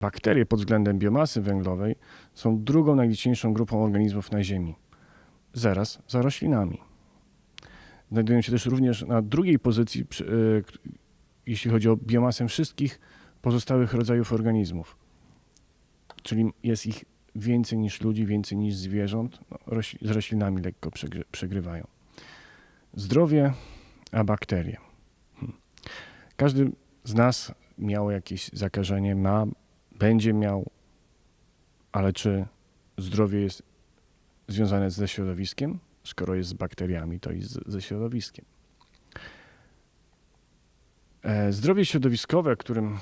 Bakterie pod względem biomasy węglowej są drugą najliczniejszą grupą organizmów na Ziemi, zaraz za roślinami. Znajdują się też również na drugiej pozycji, k- jeśli chodzi o biomasę wszystkich pozostałych rodzajów organizmów. Czyli jest ich więcej niż ludzi, więcej niż zwierząt. No, z roślinami lekko przegry- przegrywają. Zdrowie, a bakterie. Hmm. Każdy z nas miał jakieś zakażenie, ma, będzie miał, ale czy zdrowie jest związane ze środowiskiem? Skoro jest z bakteriami, to i ze środowiskiem. E, Zdrowie środowiskowe, którym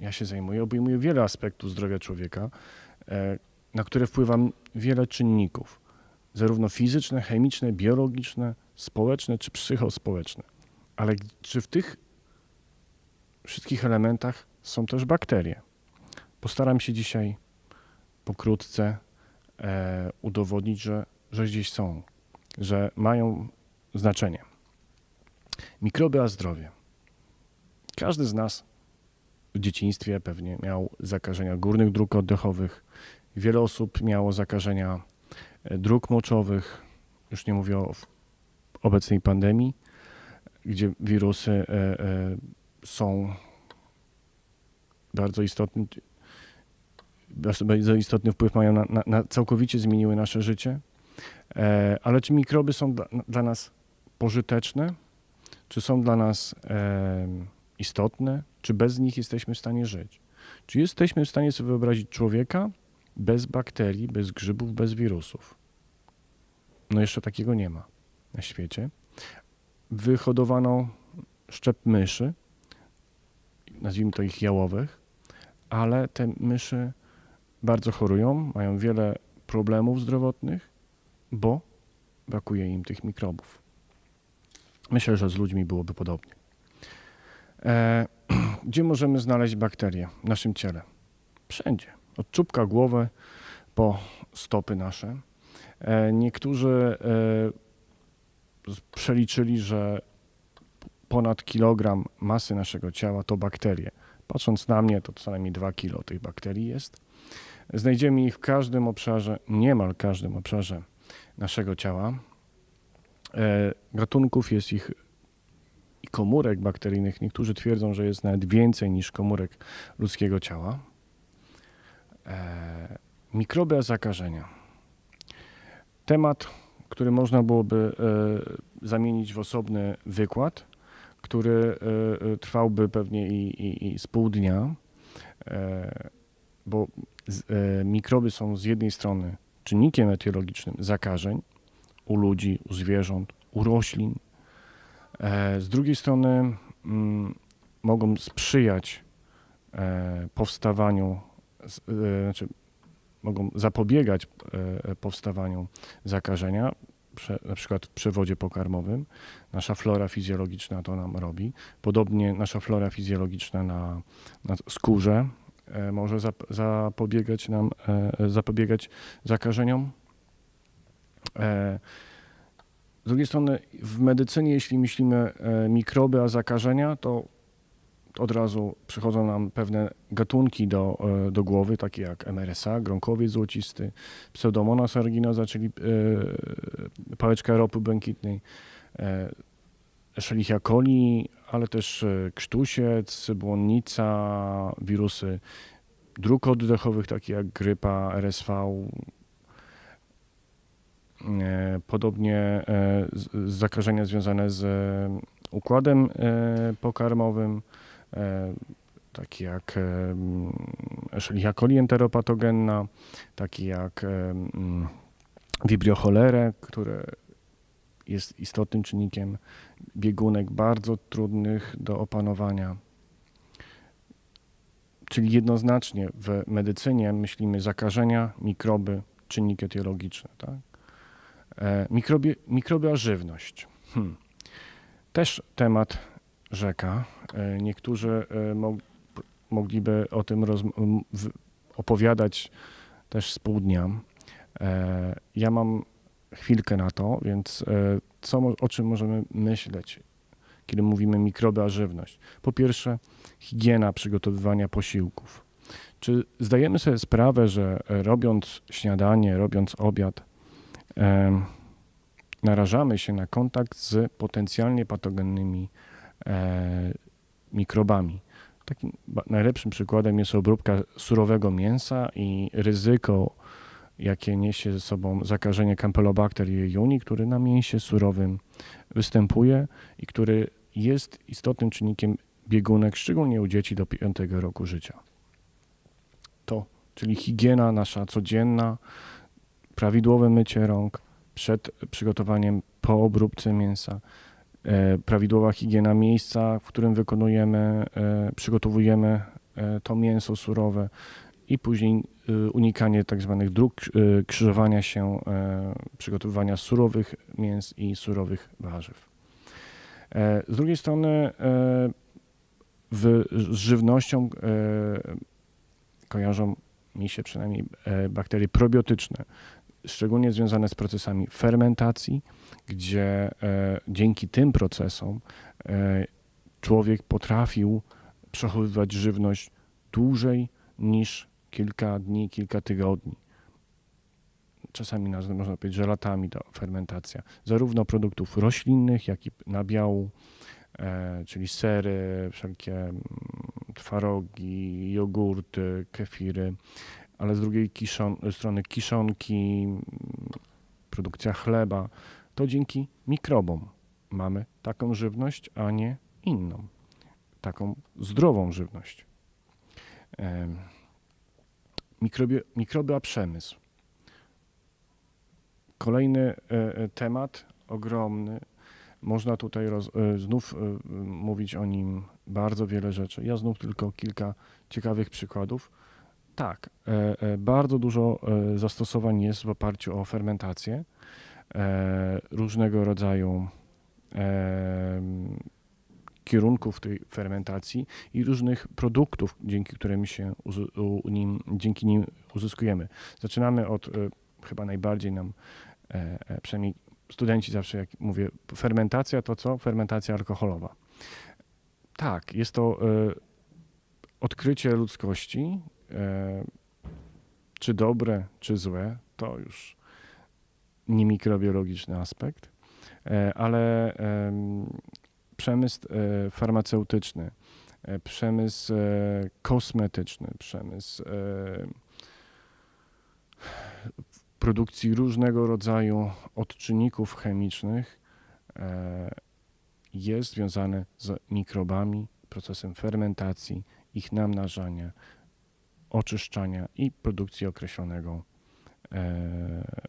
ja się zajmuję, obejmuje wiele aspektów zdrowia człowieka, e, na które wpływa wiele czynników, zarówno fizyczne, chemiczne, biologiczne, społeczne czy psychospołeczne. Ale czy w tych wszystkich elementach są też bakterie? Postaram się dzisiaj pokrótce e, udowodnić, że, że gdzieś są, że mają znaczenie. Mikroby a zdrowie. Każdy z nas w dzieciństwie pewnie miał zakażenia górnych dróg oddechowych. Wiele osób miało zakażenia e, dróg moczowych. Już nie mówię o obecnej pandemii, gdzie wirusy e, e, są bardzo istotnym, bardzo istotny wpływ mają na, na, na całkowicie zmieniły nasze życie. E, ale czy mikroby są dla, dla nas pożyteczne? Czy są dla nas istotne? Czy bez nich jesteśmy w stanie żyć? Czy jesteśmy w stanie sobie wyobrazić człowieka bez bakterii, bez grzybów, bez wirusów? No jeszcze takiego nie ma na świecie. Wyhodowano szczep myszy, nazwijmy to ich jałowych, ale te myszy bardzo chorują, mają wiele problemów zdrowotnych, bo brakuje im tych mikrobów. Myślę, że z ludźmi byłoby podobnie. E, gdzie możemy znaleźć bakterie w naszym ciele? Wszędzie. Od czubka głowy po stopy nasze. E, niektórzy e, przeliczyli, że ponad kilogram masy naszego ciała to bakterie. Patrząc na mnie, to co najmniej 2 kilo tych bakterii jest. Znajdziemy ich w każdym obszarze, niemal każdym obszarze naszego ciała. E, gatunków jest ich i komórek bakteryjnych. Niektórzy twierdzą, że jest nawet więcej niż komórek ludzkiego ciała. E, mikroby a zakażenia. Temat, który można byłoby e, zamienić w osobny wykład, który trwałby pewnie i, i, i z pół dnia, bo mikroby są z jednej strony czynnikiem etiologicznym zakażeń u ludzi, u zwierząt, u roślin. E, z drugiej strony mm, mogą sprzyjać e, powstawaniu, e, znaczy mogą zapobiegać e, powstawaniu zakażenia, na przykład w przewodzie pokarmowym. Nasza flora fizjologiczna to nam robi. Podobnie nasza flora fizjologiczna na, na skórze e, może zap, zapobiegać nam, e, zapobiegać zakażeniom. E, z drugiej strony w medycynie, jeśli myślimy e, mikroby, a zakażenia, to od razu przychodzą nam pewne gatunki do, e, do głowy, takie jak MRSA, grąkowiec złocisty, pseudomonas aeruginosa, czyli e, pałeczka ropy błękitnej, e, Escherichia coli, ale też e, krztusiec, błonnica, wirusy dróg oddechowych, takie jak grypa, RSV, E, Podobnie e, zakażenia związane z układem pokarmowym, takie jak Escherichia coli enteropatogenna, takie jak e, mm, Vibrio cholerae, które jest istotnym czynnikiem biegunek bardzo trudnych do opanowania. Czyli jednoznacznie w medycynie myślimy zakażenia, mikroby, czynniki etiologiczne. Tak? E, Mikroby, mikroby a żywność. Hmm. Też temat rzeka. E, Niektórzy e, mog, mogliby o tym opowiadać też z pół dnia. Ja mam chwilkę na to, więc e, co, o czym możemy myśleć, kiedy mówimy mikroby a żywność? Po pierwsze, higiena przygotowywania posiłków. Czy zdajemy sobie sprawę, że e, robiąc śniadanie, robiąc obiad, em, narażamy się na kontakt z potencjalnie patogennymi e, mikrobami? Takim najlepszym przykładem jest obróbka surowego mięsa i ryzyko, jakie niesie ze sobą zakażenie Campylobacter jejuni, który na mięsie surowym występuje i który jest istotnym czynnikiem biegunek, szczególnie u dzieci do 5 roku życia. To, czyli higiena nasza codzienna, prawidłowe mycie rąk przed przygotowaniem po obróbce mięsa, e, prawidłowa higiena miejsca, w którym wykonujemy, e, przygotowujemy e, to mięso surowe i później e, unikanie tak zwanych dróg e, krzyżowania się e, przygotowywania surowych mięs i surowych warzyw. E, Z drugiej strony e, w, z żywnością kojarzą mi się przynajmniej bakterie probiotyczne, szczególnie związane z procesami fermentacji, gdzie dzięki tym procesom człowiek potrafił przechowywać żywność dłużej niż kilka dni, kilka tygodni. Czasami można powiedzieć, że latami ta fermentacja, zarówno produktów roślinnych, jak i nabiału, e, czyli sery, wszelkie mm, twarogi, jogurty, kefiry, ale z drugiej kiszon, strony kiszonki, mm, produkcja chleba, to dzięki mikrobom mamy taką żywność, a nie inną, taką zdrową żywność. Em, Mikroby, a przemysł. Kolejny e, e, temat, ogromny. Można tutaj roz, e, znów mówić o nim bardzo wiele rzeczy. Ja znów tylko kilka ciekawych przykładów. Tak, bardzo dużo zastosowań jest w oparciu o fermentację różnego rodzaju kierunków tej fermentacji i różnych produktów, dzięki którym się nim, dzięki nim uzyskujemy. Zaczynamy od e, chyba najbardziej nam, e, e, przynajmniej studenci zawsze jak mówię, fermentacja to co? Fermentacja alkoholowa. Tak, jest to odkrycie ludzkości, czy dobre, czy złe, to już nie mikrobiologiczny aspekt, ale przemysł e, farmaceutyczny, e, przemysł e, kosmetyczny, przemysł produkcji różnego rodzaju odczynników chemicznych jest związany z mikrobami, procesem fermentacji, ich namnażania, oczyszczania i produkcji określonego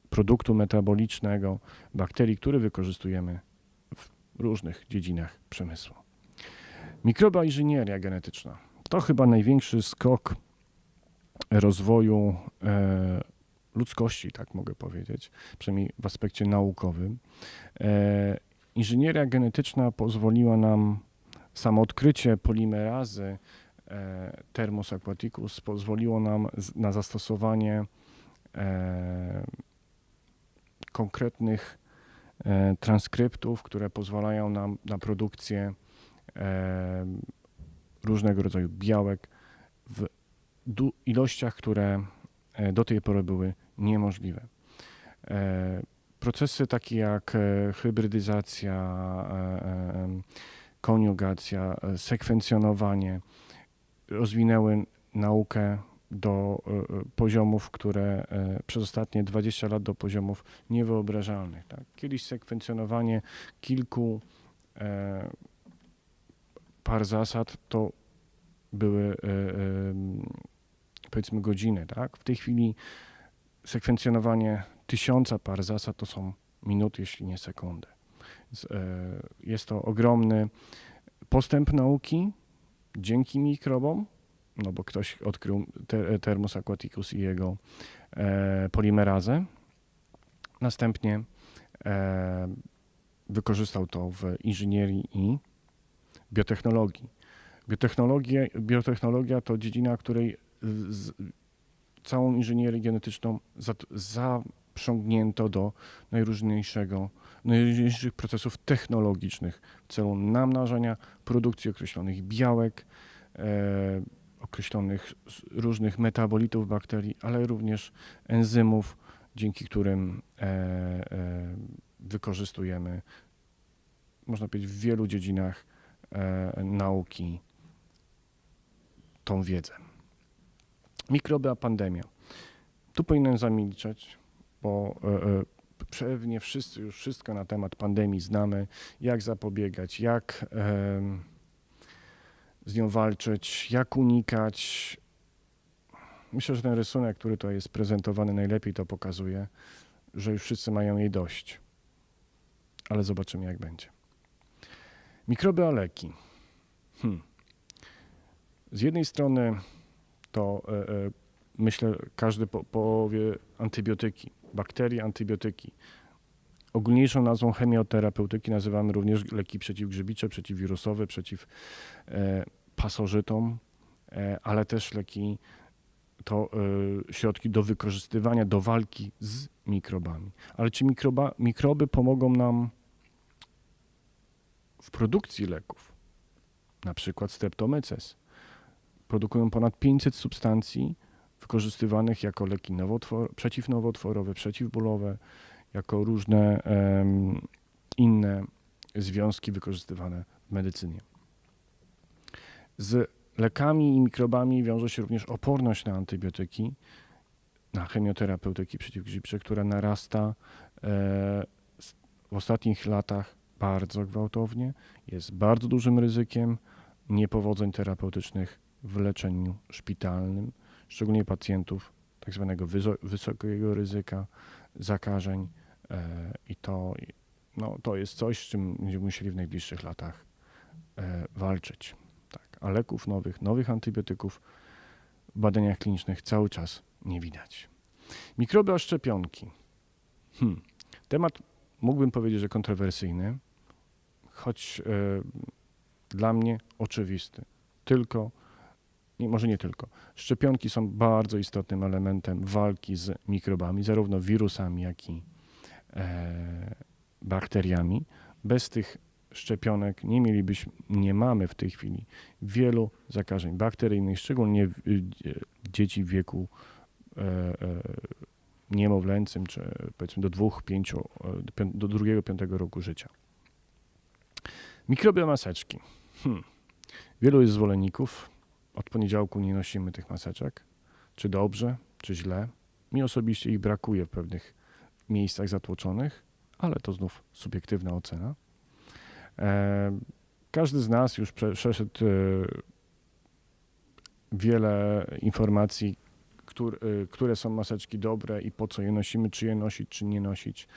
produktu metabolicznego, bakterii, które wykorzystujemy różnych dziedzinach przemysłu. Mikroba inżynieria genetyczna to chyba największy skok rozwoju e, ludzkości, tak mogę powiedzieć, przynajmniej w aspekcie naukowym. E, inżynieria genetyczna pozwoliła nam samo odkrycie polimerazy e, Thermus aquaticus pozwoliło nam z, na zastosowanie e, konkretnych transkryptów, które pozwalają nam na produkcję e, różnego rodzaju białek w ilościach, które e, do tej pory były niemożliwe. E, procesy takie jak e, hybrydyzacja, e, e, koniugacja, e, sekwencjonowanie rozwinęły naukę do e, e, poziomów, które e, przez ostatnie 20 lat do poziomów niewyobrażalnych. Tak? Kiedyś sekwencjonowanie kilku par zasad to były powiedzmy godziny. Tak? W tej chwili sekwencjonowanie tysiąca par zasad to są minuty, jeśli nie sekundy. Jest to ogromny postęp nauki dzięki mikrobom, no bo ktoś odkrył te, Thermus aquaticus i jego e, polimerazę. Następnie e, wykorzystał to w inżynierii i biotechnologii. Biotechnologia, biotechnologia to dziedzina, której z, całą inżynierię genetyczną zaprzągnięto do najróżniejszego, najróżniejszych procesów technologicznych w celu namnażania, produkcji określonych białek, e, określonych różnych metabolitów bakterii, ale również enzymów, dzięki którym e, e, wykorzystujemy, można powiedzieć, w wielu dziedzinach e, nauki tą wiedzę. Mikroby, a pandemia. Tu powinienem zamilczeć, bo pewnie wszyscy już wszystko na temat pandemii znamy, jak zapobiegać, jak z nią walczyć, jak unikać. Myślę, że ten rysunek, który tutaj jest prezentowany, najlepiej to pokazuje, że już wszyscy mają jej dość. Ale zobaczymy, jak będzie. Mikroby, a leki. Hmm. Z jednej strony to e, e, myślę, każdy po, powie antybiotyki, bakterie, antybiotyki. Ogólniejszą nazwą chemioterapeutyki nazywamy również leki przeciwgrzybicze, przeciwwirusowe, przeciw e, pasożytom, e, ale też leki to e, środki do wykorzystywania, do walki z mikrobami. Ale czy mikroba, mikroby pomogą nam w produkcji leków? Na przykład streptomyces. Produkują ponad 500 substancji wykorzystywanych jako leki nowotwor, przeciwnowotworowe, przeciwbólowe, jako różne em, inne związki wykorzystywane w medycynie. Z lekami i mikrobami wiąże się również oporność na antybiotyki, na chemioterapeutyki przeciwgrzybicze, która narasta e, w ostatnich latach bardzo gwałtownie, jest bardzo dużym ryzykiem niepowodzeń terapeutycznych w leczeniu szpitalnym, szczególnie pacjentów tak zwanego wyso- wysokiego ryzyka zakażeń e, i to, no, to jest coś, z czym będziemy musieli w najbliższych latach e, walczyć. A leków nowych, nowych antybiotyków w badaniach klinicznych cały czas nie widać. Mikroby a szczepionki. Hmm. Temat mógłbym powiedzieć, że kontrowersyjny, choć e, dla mnie oczywisty. Tylko, nie, może nie tylko, szczepionki są bardzo istotnym elementem walki z mikrobami, zarówno wirusami, jak i e, bakteriami. Bez tych szczepionek nie mielibyśmy, nie mamy w tej chwili wielu zakażeń bakteryjnych, szczególnie y, dzieci w wieku e, e, niemowlęcym, czy powiedzmy do dwóch, pięciu, e, do drugiego, piątego roku życia. Mikroby maseczki. Hmm. Wielu jest zwolenników. Od poniedziałku nie nosimy tych maseczek. Czy dobrze, czy źle. Mi osobiście ich brakuje w pewnych miejscach zatłoczonych, ale to znów subiektywna ocena. E, każdy z nas już prze, przeszedł e, wiele informacji, które, e, które są maseczki dobre i po co je nosimy, czy je nosić, czy nie nosić.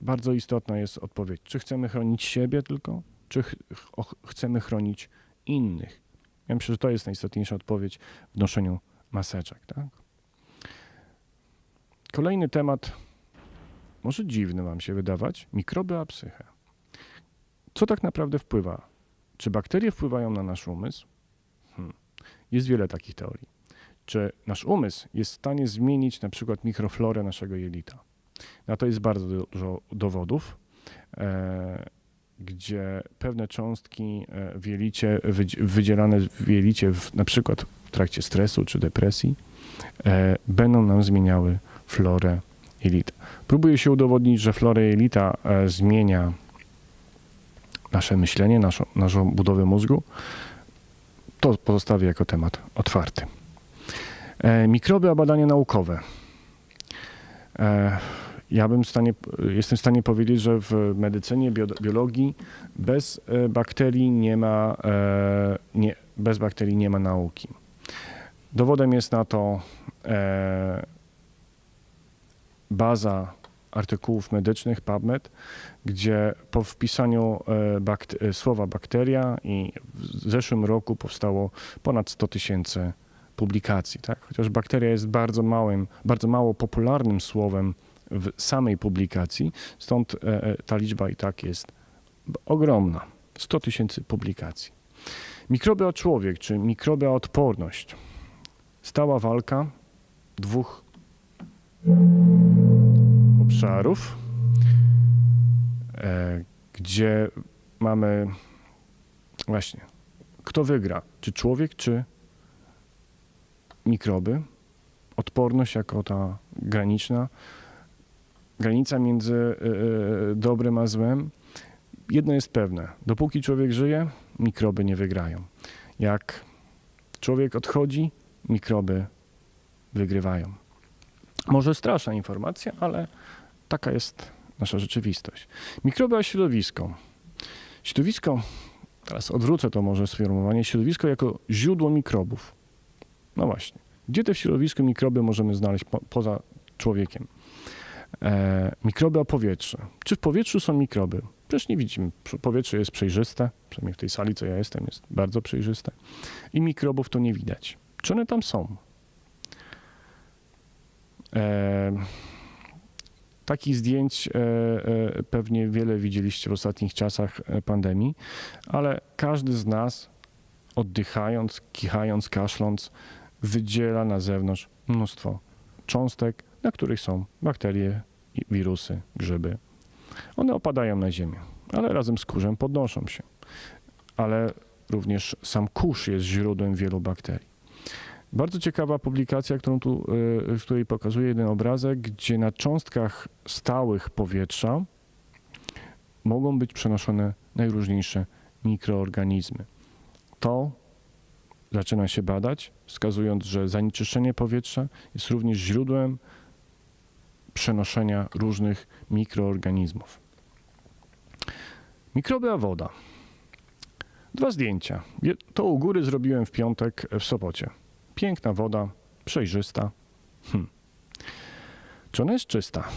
Bardzo istotna jest odpowiedź, czy chcemy chronić siebie tylko, czy ch- chcemy chronić innych. Ja myślę, że to jest najistotniejsza odpowiedź w noszeniu maseczek. Tak? Kolejny temat, może dziwny Wam się wydawać, mikroby a psychę. Co tak naprawdę wpływa? Czy bakterie wpływają na nasz umysł? Hmm. Jest wiele takich teorii. Czy nasz umysł jest w stanie zmienić na przykład mikroflorę naszego jelita? Na to jest bardzo dużo dowodów, e, gdzie pewne cząstki e, w jelicie, wydzi- wydzielane w jelicie w, na przykład w trakcie stresu czy depresji, e, będą nam zmieniały florę jelita. Próbuje się udowodnić, że flora e, zmienia nasze myślenie, naszą, naszą budowę mózgu. To pozostawię jako temat otwarty. E, mikroby, a badania naukowe. E, ja bym w stanie, jestem w stanie powiedzieć, że w medycynie, bio, biologii bez bakterii nie ma, nie, bez bakterii nie ma nauki. Dowodem jest na to baza artykułów medycznych PubMed, gdzie po wpisaniu e, bakt- e, słowa bakteria i w zeszłym roku powstało ponad 100 tysięcy publikacji. Tak? Chociaż bakteria jest bardzo małym, bardzo mało popularnym słowem w samej publikacji, stąd e, ta liczba i tak jest ogromna. 100 tysięcy publikacji. Mikroby a człowiek, czy mikroby a odporność. Stała walka dwóch obszarów, e, gdzie mamy właśnie kto wygra? Czy człowiek, czy mikroby? Odporność jako ta graniczna, granica między y, y, dobrem a złem. Jedno jest pewne, dopóki człowiek żyje, mikroby nie wygrają. Jak człowiek odchodzi, mikroby wygrywają. Może straszna informacja, ale taka jest nasza rzeczywistość. Mikroby a środowisko. Środowisko, teraz odwrócę to może sformułowanie, środowisko jako źródło mikrobów. No właśnie. Gdzie te w środowisku mikroby możemy znaleźć po, poza człowiekiem? E, mikroby a powietrze. Czy w powietrzu są mikroby? Przecież nie widzimy. Powietrze jest przejrzyste, przynajmniej w tej sali, co ja jestem, jest bardzo przejrzyste. I mikrobów to nie widać. Czy one tam są? E, takich zdjęć e, e, pewnie wiele widzieliście w ostatnich czasach pandemii, ale każdy z nas oddychając, kichając, kaszląc, wydziela na zewnątrz mnóstwo cząstek, na których są bakterie, wirusy, grzyby. One opadają na ziemię, ale razem z kurzem podnoszą się. Ale również sam kurz jest źródłem wielu bakterii. Bardzo ciekawa publikacja, którą tu, y, której pokazuje jeden obrazek, gdzie na cząstkach stałych powietrza mogą być przenoszone najróżniejsze mikroorganizmy. To zaczyna się badać, wskazując, że zanieczyszczenie powietrza jest również źródłem przenoszenia różnych mikroorganizmów. Mikroby a woda. Dwa zdjęcia. To u góry zrobiłem w piątek w Sopocie. Piękna woda, przejrzysta. Hm. Czy ona jest czysta?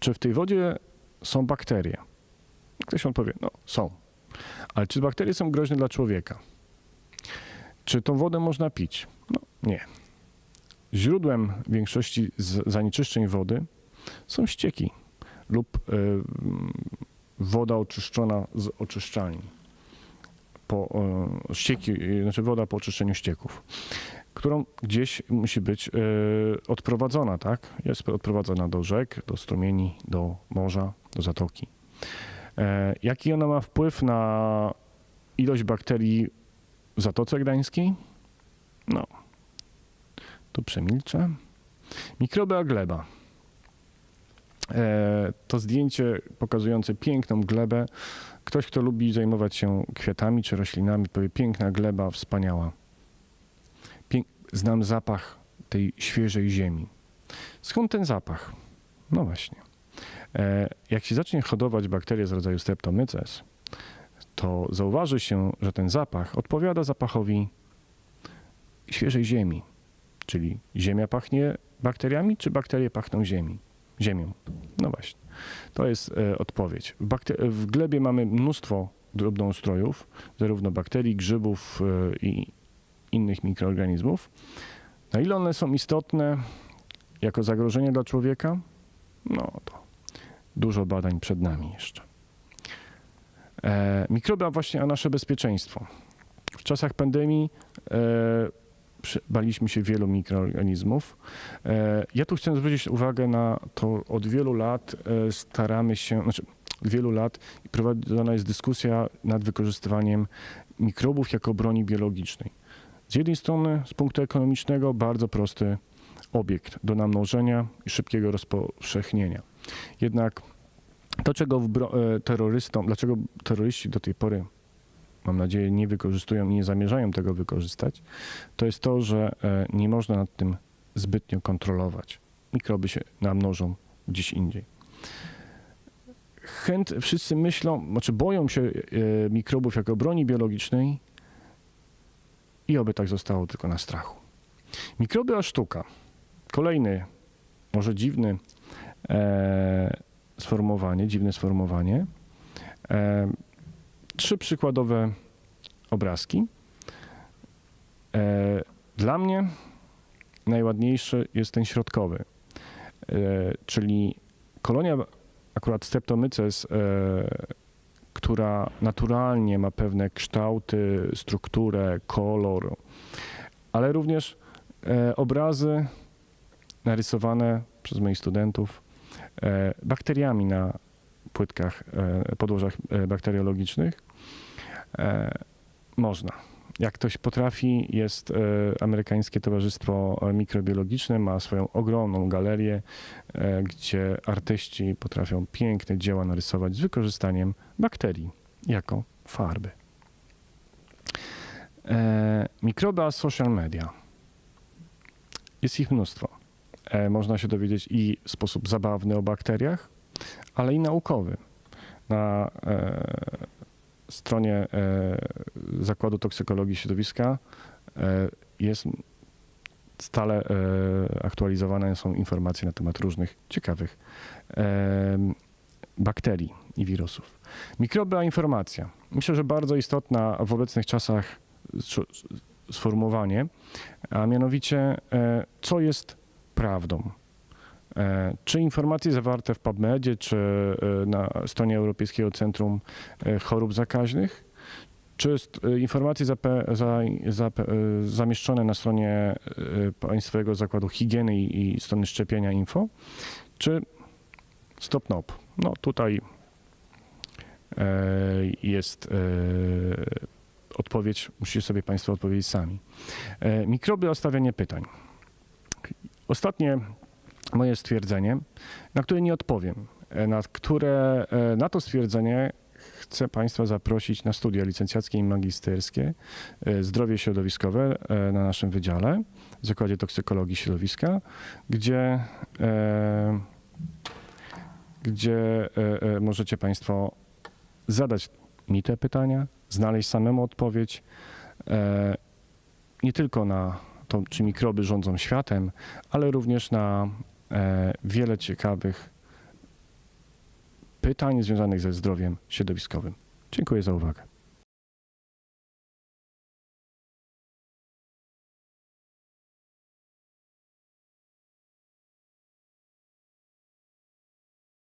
Czy w tej wodzie są bakterie? Ktoś odpowie, no są. Ale czy bakterie są groźne dla człowieka? Czy tą wodę można pić? No nie. Źródłem większości zanieczyszczeń wody są ścieki lub y, woda oczyszczona z oczyszczalni po e, ścieki, znaczy woda po oczyszczeniu ścieków, którą gdzieś musi być e, odprowadzona, tak? Jest odprowadzona do rzek, do strumieni, do morza, do zatoki. E, jaki ona ma wpływ na ilość bakterii w Zatoce Gdańskiej? No, tu przemilczę. Mikroby a gleba. To zdjęcie pokazujące piękną glebę Ktoś, kto lubi zajmować się kwiatami czy roślinami, powie piękna gleba, wspaniała. Pięk Znam zapach tej świeżej ziemi. Skąd ten zapach? No właśnie. E, jak się zacznie hodować bakterie z rodzaju Streptomyces, to zauważy się, że ten zapach odpowiada zapachowi świeżej ziemi. Czyli ziemia pachnie bakteriami, czy bakterie pachną ziemi? Ziemią? No właśnie. To jest e, odpowiedź. W, w, glebie mamy mnóstwo drobnoustrojów, zarówno bakterii, grzybów e, i innych mikroorganizmów. Na ile one są istotne jako zagrożenie dla człowieka? No to dużo badań przed nami jeszcze. E, mikroby, a właśnie a nasze bezpieczeństwo. W czasach pandemii e, baliśmy się wielu mikroorganizmów. E, ja tu chcę zwrócić uwagę na to, od wielu lat e, staramy się, znaczy od wielu lat prowadzona jest dyskusja nad wykorzystywaniem mikrobów jako broni biologicznej. Z jednej strony, z punktu ekonomicznego, bardzo prosty obiekt do namnożenia i szybkiego rozpowszechnienia. Jednak to, czego e, terrorystom, dlaczego terroryści do tej pory mam nadzieję, nie wykorzystują i nie zamierzają tego wykorzystać, to jest to, że e, nie można nad tym zbytnio kontrolować. Mikroby się namnożą gdzieś indziej. Chęt, wszyscy myślą, znaczy boją się e, mikrobów jako broni biologicznej i oby tak zostało tylko na strachu. Mikroby a sztuka. Kolejny, może dziwny e, sformułowanie, dziwne sformułowanie. E, trzy przykładowe obrazki. E, dla mnie najładniejszy jest ten środkowy, e, czyli kolonia akurat Streptomyces, e, która naturalnie ma pewne kształty, strukturę, kolor, ale również obrazy narysowane przez moich studentów bakteriami na płytkach, podłożach bakteriologicznych, E, Można. Jak ktoś potrafi, jest e, amerykańskie Towarzystwo Mikrobiologiczne, ma swoją ogromną galerię, e, gdzie artyści potrafią piękne dzieła narysować z wykorzystaniem bakterii jako farby. E, mikroba social media. Jest ich mnóstwo. E, można się dowiedzieć i w sposób zabawny o bakteriach, ale i naukowy. Na e, stronie e, Zakładu Toksykologii Środowiska e, jest stale e, aktualizowane są informacje na temat różnych ciekawych e, bakterii i wirusów. Mikroba informacja. Myślę, że bardzo istotna w obecnych czasach sformułowanie, a mianowicie e, co jest prawdą. E, Czy informacje zawarte w PubMedzie, czy e, na stronie Europejskiego Centrum e, Chorób Zakaźnych, czy informacje za, e, zamieszczone na stronie Państwowego Zakładu Higieny i, strony szczepienia info, czy stop nop. No tutaj jest odpowiedź, musicie sobie Państwo odpowiedzieć sami. Mikroby o stawianie pytań. Ostatnie moje stwierdzenie, na które nie odpowiem, e, na które e, na to stwierdzenie chcę Państwa zaprosić na studia licencjackie i magisterskie e, zdrowie środowiskowe na naszym wydziale w Zakładzie Toksykologii Środowiska, gdzie, gdzie możecie Państwo zadać mi te pytania, znaleźć samemu odpowiedź nie tylko na to, czy mikroby rządzą światem, ale również na wiele ciekawych pytań związanych ze zdrowiem środowiskowym. Dziękuję za uwagę.